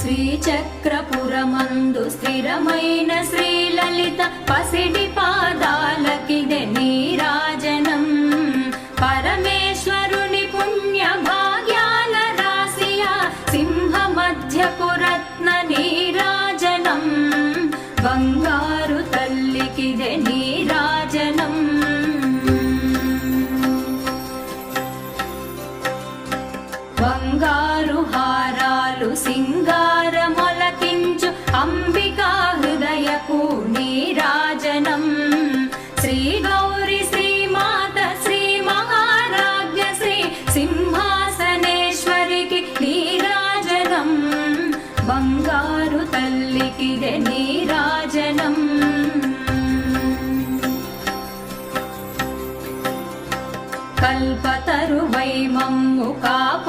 శ్రీచక్రపురమందు స్థిరమైన శ్రీలలిత పసిడి పాదాలకిదే నీరాజనం. పరమేశ్వరుని పుణ్య భాగ్యాల రాశియ సింహ మధ్యపు రత్న నీరాజనం. బంగారు తల్లికిదే నీరాజనం. బంగారు హారాలు సింగార అంబికా హృదయపు నీరాజనం. శ్రీ గౌరి శ్రీమాత శ్రీ మహారాజ్య శ్రీ సింహాసనేశ్వరికి నీరాజనం. బంగారు తల్లికిదే నీరాజనం. కల్పతరువై మమ్ము కాపా